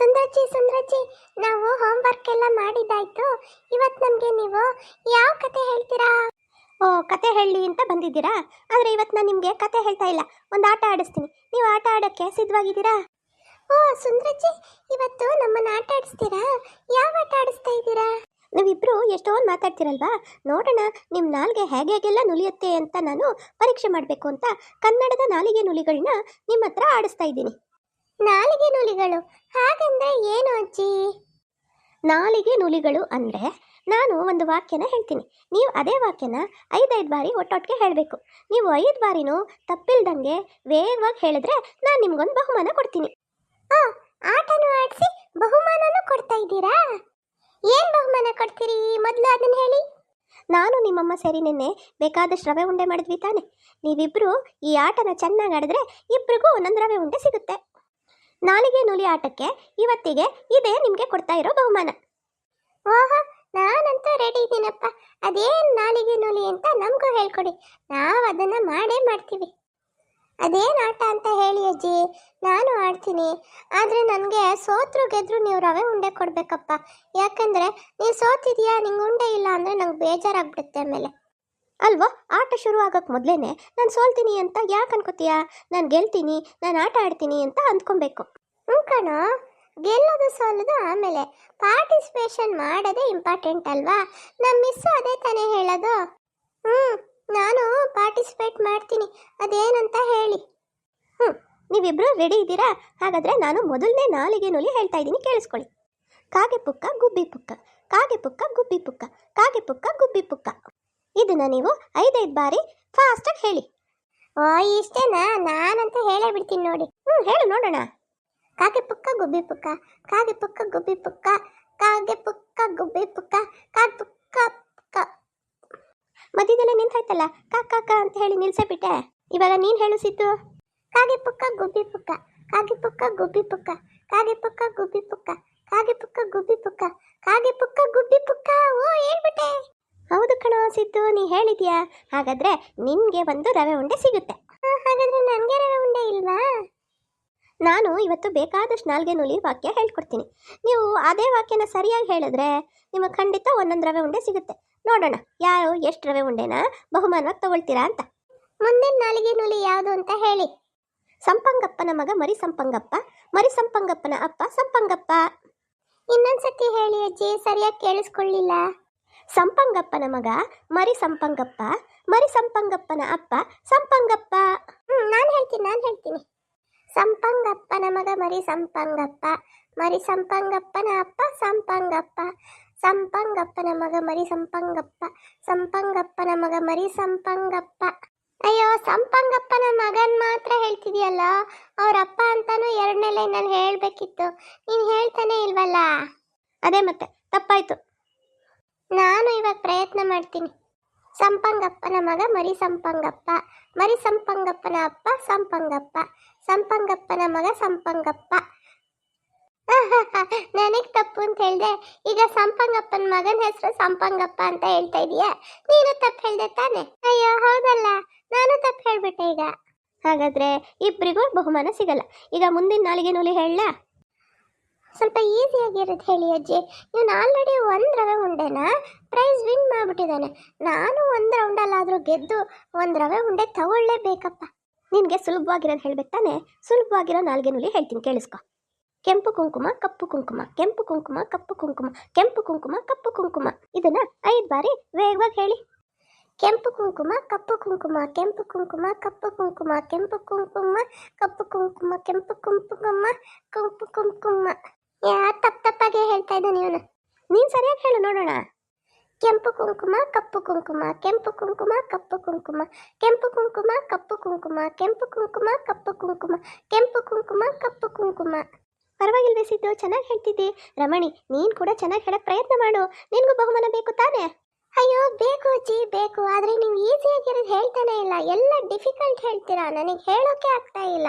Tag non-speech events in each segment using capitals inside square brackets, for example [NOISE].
ಸುಂದ್ರಜ್ಜಿ ಸುಂದ್ರಜ್ಜಿ ನಾವು ಹೋಮ್ವರ್ಕ್ ಎಲ್ಲ ಮಾಡಿದ್ದಾಯ್ತು. ಇವತ್ತು ನಮಗೆ ನೀವು ಯಾವ ಕತೆ ಹೇಳ್ತೀರಾ? ಓ ಕತೆ ಹೇಳಿ ಅಂತ ಬಂದಿದ್ದೀರಾ? ಆದರೆ ಇವತ್ತು ನಾನು ನಿಮಗೆ ಕತೆ ಹೇಳ್ತಾ ಇಲ್ಲ. ಒಂದು ಆಟ ಆಡಿಸ್ತೀನಿ. ನೀವು ಆಟ ಆಡೋಕ್ಕೆ ಸಿದ್ಧವಾಗಿದ್ದೀರಾ? ಓ ಸುಂದ್ರಜ್ಜಿ ಇವತ್ತು ನಮ್ಮನ್ನ ಆಟ ಆಡಿಸ್ತೀರಾ? ಯಾವ ಆಟ ಆಡಿಸ್ತಾ ಇದ್ದೀರಾ? ನೀವಿಬ್ಬರು ಎಷ್ಟೊಂದು ಮಾತಾಡ್ತಿರಲ್ವಾ? ನೋಡೋಣ ನಿಮ್ಮ ನಾಲ್ಗೆ ಹೇಗೆ ಹೇಗೆಲ್ಲ ನುಲಿಯುತ್ತೆ ಅಂತ ನಾನು ಪರೀಕ್ಷೆ ಮಾಡಬೇಕು ಅಂತ ಕನ್ನಡದ ನಾಲಿಗೆ ನುಲಿಗಳನ್ನ ನಿಮ್ಮ ಹತ್ರ ಆಡಿಸ್ತಾ ಇದ್ದೀನಿ. ನಾಲಿಗೆ ನುಲಿಗಳು. ಹಾಗಂದ್ರೆ ಏನು ಅಜ್ಜಿ? ನಾಲಿಗೆ ನುಲಿಗಳು ಅಂದರೆ ನಾನು ಒಂದು ವಾಕ್ಯನ ಹೇಳ್ತೀನಿ. ನೀವು ಅದೇ ವಾಕ್ಯನ ಐದೈದು ಬಾರಿ ಒಟ್ಟೊಟ್ಟಿಗೆ ಹೇಳಬೇಕು. ನೀವು ಐದು ಬಾರಿನೂ ತಪ್ಪಿಲ್ದಂಗೆ ವೇಗವಾಗಿ ಹೇಳಿದ್ರೆ ನಾನು ನಿಮ್ಗೊಂದು ಬಹುಮಾನ ಕೊಡ್ತೀನಿ. ಆಟನೂ ಆಡಿಸಿ ಬಹುಮಾನನೂ ಕೊಡ್ತಾ ಇದ್ದೀರಾ? ಏನ್ ಬಹುಮಾನ ಕೊಡ್ತೀರಿ? ಮೊದಲು ಅದನ್ನ ಹೇಳಿ. ನಾನು ನಿಮ್ಮಮ್ಮ ಸೇರಿ ನಿನ್ನೆ ಬೇಕಾದಷ್ಟು ರವೆ ಉಂಡೆ ಮಾಡಿದ್ವಿ ತಾನೆ. ನೀವಿಬ್ಬರು ಈ ಆಟನ ಚೆನ್ನಾಗಿ ಆಡಿದ್ರೆ ಇಬ್ಬರಿಗೂ ಒಂದೊಂದು ರವೆ ಉಂಡೆ ಸಿಗುತ್ತೆ. ನಾಲಿಗೆ ನುಲಿ ಆಟಕ್ಕೆ ಇವತ್ತಿಗೆ ಇದೇ ನಿಮಗೆ ಕೊಡ್ತಾ ಇರೋ ಬಹುಮಾನ. ಓಹೋ, ನಾನಂತೂ ರೆಡಿ ಇದ್ದೀನಪ್ಪ ಅದೇನ್ ನಾಲಿಗೆ ನುಲಿ ಅಂತ ನಮಗೂ ಹೇಳ್ಕೊಡಿ. ನಾವು ಅದನ್ನ ಮಾಡೇ ಮಾಡ್ತೀವಿ. ಅದೇನ್ ಆಟ ಅಂತ ಹೇಳಿ ಅಜ್ಜಿ, ನಾನು ಆಡ್ತೀನಿ. ಆದ್ರೆ ನನಗೆ ಸೋತ್ರು ಗೆದ್ರು ನೀವು ರವೆ ಉಂಡೆ ಕೊಡ್ಬೇಕಪ್ಪ. ಯಾಕಂದ್ರೆ ನೀವು ಸೋತಿದ್ಯಾ, ನಿಂಗೆ ಉಂಡೆ ಇಲ್ಲ ಅಂದ್ರೆ ನಂಗೆ ಬೇಜಾರಾಗ್ಬಿಡುತ್ತೆ ಆಮೇಲೆ. ಅಲ್ವಾ, ಆಟ ಶುರು ಆಗೋಕ್ಕೆ ಮೊದಲೇನೆ ನಾನು ಸೋಲ್ತೀನಿ ಅಂತ ಯಾಕೆ ಅನ್ಕೋತೀಯಾ? ನಾನು ಗೆಲ್ತೀನಿ, ನಾನು ಆಟ ಆಡ್ತೀನಿ ಅಂತ ಅಂದ್ಕೊಬೇಕು ಹ್ಞೂ ಕಣೋ, ಗೆಲ್ಲೋದು ಸೋಲೋದು ಆಮೇಲೆ ಪಾರ್ಟಿಸಿಪೇಷನ್ ಮಾಡೋದೇ ಇಂಪಾರ್ಟೆಂಟ್ ಅಲ್ವಾ? ನಮ್ಮ ಮಿಸ್ ಅದೇ ತಾನೇ ಹೇಳೋದು. ಹ್ಞೂ ನಾನು ಪಾರ್ಟಿಸಿಪೇಟ್ ಮಾಡ್ತೀನಿ, ಅದೇನಂತ ಹೇಳಿ. ಹ್ಞೂ ನೀವಿಬ್ಬರು ರೆಡಿ ಇದ್ದೀರಾ? ಹಾಗಾದರೆ ನಾನು ಮೊದಲನೇ ನಾಲಿಗೆ ನುಲಿ ಹೇಳ್ತಾ ಇದ್ದೀನಿ, ಕೇಳಿಸ್ಕೊಳ್ಳಿ. ಕಾಗೆ ಪುಕ್ಕ, ಗುಬ್ಬಿ ಪುಕ್ಕ, ಕಾಗೆ ಪುಕ್ಕ, ಗುಬ್ಬಿ ಪುಕ್ಕ, ಕಾಗೆ ಪುಕ್ಕ, ಗುಬ್ಬಿ ಪುಕ್ಕ. ಇದನ್ನ ನೀವು ಐದೈದು ಬಾರಿ ಫಾಸ್ಟಾಗಿ ಹೇಳಿ. ಓ, ಇಷ್ಟೇನಾ? ನಾನಂತ ಹೇಳೇ ಬಿಡ್ತೀನಿ ನೋಡಿ. ಹ್ಞೂ ಹೇಳು, ನೋಡೋಣ. ಕಾಗೆ ಪುಕ್ಕ, ಗುಬ್ಬಿ ಪುಕ್ಕ. ಕಾಗೆ ಪುಕ್ಕ, ಗುಬ್ಬಿ ಪುಕ್ಕ. ಕಾಗೆ ಪುಕ್ಕ, ಗುಬ್ಬಿ ಪುಕ್ಕ. ಕಾಗೆ ಪುಕ್ಕ ಪುಕ್ಕ. ಮಧ್ಯದಲ್ಲೇ ನಿಂತಾಯ್ತಲ್ಲ? ಕಾ ಕಾ ಅಂತ ಹೇಳಿ ನಿಲ್ಸೇ ಬಿಟ್ಟೆ. ಇವಾಗ ನೀನು ಹೇಳು ಸಿದ್ದು. ಕಾಗೆ ಪುಕ್ಕ, ಗುಬ್ಬಿ ಪುಕ್ಕ. ಕಾಗೆ ಪುಕ್ಕ, ಗುಬ್ಬಿ ಪುಕ್ಕ. ಕಾಗೆ ಪುಕ್ಕ, ಗುಬ್ಬಿ ಪುಕ್ಕ. ಕಾಗೆ ಪುಕ್ಕ, ಗುಬ್ಬಿ ಪುಕ್ಕ. ಕಾಗೆ ಪುಕ್ಕ, ಗುಬ್ಬಿ ಪುಕ್ಕ. ಓ, ಹೇಳ್ಬಿಟ್ಟೆ. ಹೌದು ಕಣ ಸಿದ್ದು, ನೀ ಹೇಳಿದ್ಯಾ? ಹಾಗಾದ್ರೆ ನಿನಗೆ ಒಂದು ರವೆ ಉಂಡೆ ಸಿಗುತ್ತೆ. ಹಾಗಾದ್ರೆ ನನಗೆ ರವೆ ಉಂಡೆ ಇಲ್ವಾ? ನಾನು ಇವತ್ತು ಬೇಕಾದಷ್ಟು ನಾಲ್ಗೆ ನುಲಿ ವಾಕ್ಯ ಹೇಳ್ಕೊಡ್ತೀನಿ. ನೀವು ಅದೇ ವಾಕ್ಯನ ಸರಿಯಾಗಿ ಹೇಳಿದ್ರೆ ನಿಮಗೆ ಖಂಡಿತ ಒಂದೊಂದು ರವೆ ಉಂಡೆ ಸಿಗುತ್ತೆ. ನೋಡೋಣ, ಯಾರು ಎಷ್ಟು ರವೆ ಉಂಡೆನ ಬಹುಮಾನವಾಗಿ ತಗೊಳ್ತೀರಾ ಅಂತ. ಮುಂದಿನ ನಾಲಿಗೆ ನುಲಿ ಯಾವುದು ಅಂತ ಹೇಳಿ. ಸಂಪಂಗಪ್ಪನ ಮಗ ಮರಿ ಸಂಪಂಗಪ್ಪ ಮರಿ ಸಂಪಂಗಪ್ಪನ ಅಪ್ಪ ಸಂಪಂಗಪ್ಪ. ಇನ್ನೊಂದ್ಸತಿ ಹೇಳಿ ಅಜ್ಜಿ, ಸರಿಯಾಗಿ ಕೇಳಿಸ್ಕೊಳ್ಳಿಲ್ಲ. ಸಂಪಂಗಪ್ಪನ ಮಗ, ಮರಿ ಸಂಪಂಗಪ್ಪ, ಮರಿ ಸಂಪಂಗಪ್ಪನ ಅಪ್ಪ, ಸಂಪಂಗಪ್ಪ. ಹ್ಮ್, ನಾನು ಹೇಳ್ತೀನಿ ನಾನು ಹೇಳ್ತೀನಿ. ಸಂಪಂಗಪ್ಪನ ಮಗ, ಮರಿ ಸಂಪಂಗಪ್ಪ, ಮರಿ ಸಂಪಂಗಪ್ಪನ ಅಪ್ಪ, ಸಂಪಂಗಪ್ಪ. ಸಂಪಂಗಪ್ಪನ ಮಗ, ಮರಿ ಸಂಪಂಗಪ್ಪ, ಸಂಪಂಗಪ್ಪನ ಮಗ, ಮರಿ ಸಂಪಂಗಪ್ಪ. ಅಯ್ಯೋ, ಸಂಪಂಗಪ್ಪನ ಮಗನ್ ಮಾತ್ರ ಹೇಳ್ತಿದ್ಯಲ್ಲ? ಅವರಪ್ಪ ಅಂತಾನು ಎರಡನೇ ನಾನು ಹೇಳ್ಬೇಕಿತ್ತು. ನೀನು ಹೇಳ್ತಾನೆ ಇಲ್ವಲ್ಲ? ಅದೇ ಮತ್ತೆ, ತಪ್ಪಾಯ್ತು. ನಾನು ಇವಾಗ ಪ್ರಯತ್ನ ಮಾಡ್ತೀನಿ. ಸಂಪಂಗಪ್ಪನ ಮಗ ಮರಿ ಸಂಪಂಗಪ್ಪ ಮರಿ ಸಂಪಂಗಪ್ಪನ ಅಪ್ಪ ಸಂಪಂಗಪ್ಪ. ಸಂಪಂಗಪ್ಪನ ಮಗ ಸಂಪಂಗಪ್ಪ. [LAUGHS] ನನಗೆ ತಪ್ಪು ಅಂತ ಹೇಳಿದೆ. ಈಗ ಸಂಪಂಗಪ್ಪನ ಮಗನ ಹೆಸರು ಸಂಪಂಗಪ್ಪ ಅಂತ ಹೇಳ್ತಾ ಇದೀಯಾ? ನೀನು ತಪ್ಪು ಹೇಳ್ದೆ ತಾನೆ? ಅಯ್ಯೋ, ಹೌದಲ್ಲ. ನಾನು ತಪ್ಪು ಹೇಳ್ಬಿಟ್ಟೆ ಈಗ. ಹಾಗಾದ್ರೆ ಇಬ್ಬರಿಗೂ ಬಹುಮಾನ ಸಿಗಲ್ಲ. ಈಗ ಮುಂದಿನ ನಾಳಿಗೆ ನೋಲಿ ಹೇಳಲಾ? ಸ್ವಲ್ಪ ಈಸಿಯಾಗಿರೋದು ಹೇಳಿ ಅಜ್ಜಿ. ಇವನು ಆಲ್ರೆಡಿ ಒಂದು ರವೆ ಉಂಡೆನ ಪ್ರೈಸ್ ವಿನ್ ಮಾಡಿಬಿಟ್ಟಿದ್ದಾನೆ. ನಾನು ಒಂದು ರೌಂಡಲ್ಲಾದರೂ ಗೆದ್ದು ಒಂದು ರವೆ ಉಂಡೆ ತಗೊಳ್ಳೇಬೇಕಪ್ಪ. ನಿನಗೆ ಸುಲಭವಾಗಿರೋದು ಹೇಳ್ಬೇಕು ತಾನೆ? ಸುಲಭವಾಗಿರೋ ನಾಲ್ಗೆ ನುಲಿ ಹೇಳ್ತೀನಿ, ಕೇಳಿಸ್ಕೊ. ಕೆಂಪು ಕುಂಕುಮ, ಕಪ್ಪು ಕುಂಕುಮ, ಕೆಂಪು ಕುಂಕುಮ, ಕಪ್ಪು ಕುಂಕುಮ, ಕೆಂಪು ಕುಂಕುಮ, ಕಪ್ಪು ಕುಂಕುಮ. ಇದನ್ನ ಐದು ಬಾರಿ ವೇಗವಾಗಿ ಹೇಳಿ. ಕೆಂಪು ಕುಂಕುಮ, ಕಪ್ಪು ಕುಂಕುಮ, ಕೆಂಪು ಕುಂಕುಮ, ಕಪ್ಪು ಕುಂಕುಮ, ಕೆಂಪು ಕುಂಕುಮ, ಕಪ್ಪು ಕುಂಕುಮ, ಕೆಂಪು ಕುಂಕುಮ ಕೆಂಪು ಕುಂಕುಮ. ಯಾ, ತಪ್ಪ ತಪ್ಪಾಗೆ ಹೇಳ್ತಾ ಇದ್ದಾನೆ ನೀವು ನೀನು ಸರಿಯಾಗಿ ಹೇಳು, ನೋಡೋಣ. ಕೆಂಪು ಕುಂಕುಮ, ಕಪ್ಪು ಕುಂಕುಮ, ಕೆಂಪು ಕುಂಕುಮ, ಕಪ್ಪು ಕುಂಕುಮ, ಕೆಂಪು ಕುಂಕುಮ, ಕಪ್ಪು ಕುಂಕುಮ, ಕೆಂಪು ಕುಂಕುಮ, ಕಪ್ಪು ಕುಂಕುಮ, ಕೆಂಪು ಕುಂಕುಮ, ಕಪ್ಪು ಕುಂಕುಮ. ಪರವಾಗಿಲ್ವೇ ಸಿದ್ದು ಚೆನ್ನಾಗಿ ಹೇಳ್ತಿದ್ದಿ. ರಮಣಿ, ನೀನು ಕೂಡ ಚೆನ್ನಾಗಿ ಹೇಳಕ್ಕೆ ಪ್ರಯತ್ನ ಮಾಡು. ನಿನಗೂ ಬಹುಮಾನ ಬೇಕು ತಾನೇ. ಅಯ್ಯೋ, ಬೇಕು ಅಜ್ಜಿ, ಬೇಕು. ಆದ್ರೆ ನೀವು ಈಸಿಯಾಗಿರೋದು ಹೇಳ್ತಾನೆ ಇಲ್ಲ. ಎಲ್ಲ ಡಿಫಿಕಲ್ಟ್ ಹೇಳ್ತೀರಾ? ನನಗೆ ಹೇಳೋಕೆ ಆಗ್ತಾ ಇಲ್ಲ.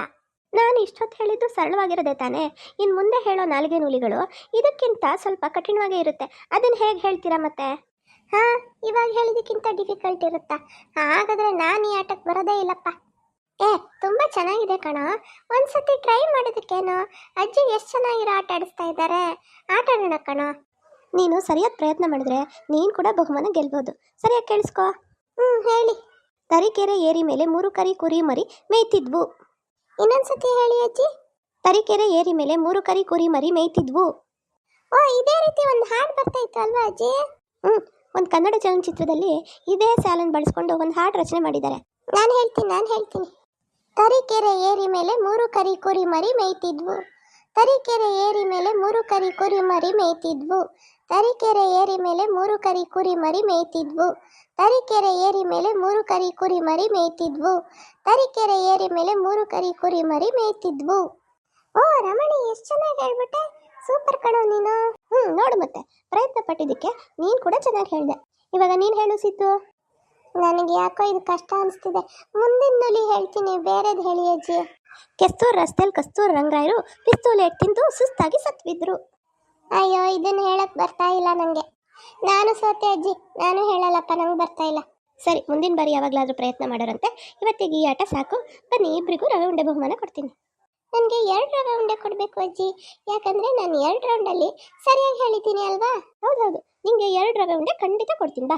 ನಾನು ಇಷ್ಟೊತ್ತು ಹೇಳಿದ್ದು ಸರಳವಾಗಿರೋದೇ ತಾನೇ? ಇನ್ನು ಮುಂದೆ ಹೇಳೋ ನಾಲಿಗೆ ನೂಲಿಗಳು ಇದಕ್ಕಿಂತ ಸ್ವಲ್ಪ ಕಠಿಣವಾಗೇ ಇರುತ್ತೆ. ಅದನ್ನು ಹೇಗೆ ಹೇಳ್ತೀರಾ ಮತ್ತೆ? ಹಾಂ, ಇವಾಗ ಹೇಳಿದಕ್ಕಿಂತ ಡಿಫಿಕಲ್ಟ್ ಇರುತ್ತಾ? ಹಾಗಾದರೆ ನಾನು ಈ ಆಟಕ್ಕೆ ಬರೋದೇ ಇಲ್ಲಪ್ಪ. ಏ, ತುಂಬ ಚೆನ್ನಾಗಿದೆ ಕಣ. ಒಂದ್ಸತಿ ಟ್ರೈ ಮಾಡೋದಕ್ಕೇನು? ಅಜ್ಜಿ ಎಷ್ಟು ಚೆನ್ನಾಗಿರೋ ಆಟ ಆಡಿಸ್ತಾ ಇದ್ದಾರೆ. ಆಟ ಆಡೋಣ ಕಣ. ನೀನು ಸರಿಯಾದ ಪ್ರಯತ್ನ ಮಾಡಿದ್ರೆ ನೀನು ಕೂಡ ಬಹುಮಾನ ಗೆಲ್ಬೋದು. ಸರಿಯಾಗಿ ಕೇಳಿಸ್ಕೋ. ಹ್ಞೂ ಹೇಳಿ. ತರೀಕೆರೆ ಏರಿ ಮೇಲೆ ಮೂರು ಕರಿ ಕುರಿ ಮರಿ ಮೇಯ್ತಿದ್ವು. ಇನ್ನೊಂದ್ಸತಿ ಹೇಳಿ ಅಜ್ಜಿ. ತರೀಕೆರೆ ಏರಿ ಮೇಲೆ ಮೂರು ಕರಿ ಕುರಿ ಮರಿ ಮೇಯ್ತಿದ್ವು. ಓ, ಇದೇ ರೀತಿ ಒಂದು ಹಾಡು ಬರ್ತಾ ಇತ್ತು ಅಲ್ವಾ ಅಜ್ಜಿ? ಹ್ಞೂ ಒಂದು ಕನ್ನಡ ಚಲನಚಿತ್ರದಲ್ಲಿ ಇದೇ ಸಾಲನ್ನು ಬಳಸ್ಕೊಂಡು ಒಂದು ಹಾಡು ರಚನೆ ಮಾಡಿದ್ದಾರೆ. ನಾನು ಹೇಳ್ತೀನಿ ನಾನು ಹೇಳ್ತೀನಿ. ತರೀಕೆರೆ ಏರಿ ಮೇಲೆ ಮೂರು ಕರಿ ಕುರಿ ಮರಿ ಮೇಯ್ತಿದ್ವು. ತರೀಕೆರೆ ಏರಿ ಮೇಲೆ ಮೂರು ಕರಿ ಕುರಿ ಮರಿ ಮೇಯ್ತಿದ್ವು. ತರೀಕೆರೆ ಏರಿ ಮೇಲೆ ಮೂರು ಕರಿ ಕುರಿ ಮರಿ ಮೇಯ್ತಿದ್ವು. ತರೀಕೆರೆ ಏರಿ ಮೇಲೆ ಮೂರು ಕರಿ ಕುರಿ ಮರಿ ಮೇಯ್ತಿದ್ವು. ತರೀಕೆರೆ ಏರಿ ಮೇಲೆ ಮೂರು ಕರಿ ಕುರಿ ಮರಿ ಮೇಯ್ತಿದ್ವು. ಓ, ರಮಣಿ, ಎಷ್ಟು ಚೆನ್ನಾಗಿ ಹೇಳ್ಬಿಟ್ಟೆ. ಸೂಪರ್ ಕಣೋ ನೀನು. ಹ್ಞೂ ನೋಡು ಮತ್ತೆ. ಪ್ರಯತ್ನ ಪಟ್ಟಿದ್ದಕ್ಕೆ ನೀನು ಕೂಡ ಚೆನ್ನಾಗಿ ಹೇಳಿದೆ. ಇವಾಗ ನೀನು ಹೇಳು ಸಿದ್ದು. ನನಗೆ ಯಾಕೋ ಇದು ಕಷ್ಟ ಅನಿಸ್ತಿದೆ. ಮುಂದಿನ ನುಲಿ ಹೇಳ್ತೀನಿ, ಬೇರೆದು ಹೇಳಿ ಅಜ್ಜಿ. ಕೆಸ್ತೂರ್ ರಸ್ತೆಲಿ ಕಸ್ತೂರ್ ರಂಗಾಯರು, ಪಿಸ್ತೂಲ್ ತಿಂದು ಸುಸ್ತಾಗಿ ಸತ್ವಿದ್ರು. ಅಯ್ಯೋ ಇದನ್ನ ಹೇಳಕ್ ಬರ್ತಾ ಇಲ್ಲ ನಂಗೆ. ನಾನು ಸೋತೆ ಅಜ್ಜಿ, ನಾನು ಹೇಳಲ್ಲಪ್ಪ, ನಂಗೆ ಬರ್ತಾ ಇಲ್ಲ. ಸರಿ, ಮುಂದಿನ ಬಾರಿ ಯಾವಾಗಲಾದರೂ ಪ್ರಯತ್ನ ಮಾಡೋರಂತೆ. ಇವತ್ತಿಗೆ ಈ ಆಟ ಸಾಕು. ಬನ್ನಿ ಇಬ್ಬರಿಗೂ ರವೆ ಉಂಡೆ ಬಹುಮಾನ ಕೊಡ್ತೀನಿ. ನನಗೆ ಎರಡು ರವೆ ಉಂಡೆ ಕೊಡಬೇಕು ಅಜ್ಜಿ. ಯಾಕಂದ್ರೆ ನಾನು ಎರಡು ರೌಂಡಲ್ಲಿ ಸರಿಯಾಗಿ ಹೇಳಿದ್ದೀನಿ ಅಲ್ವಾ? ಹೌದೌದು. ನಿಮಗೆ ಎರಡು ರವೆ ಉಂಡೆ ಖಂಡಿತ ಕೊಡ್ತೀನಿ, ಬಾ.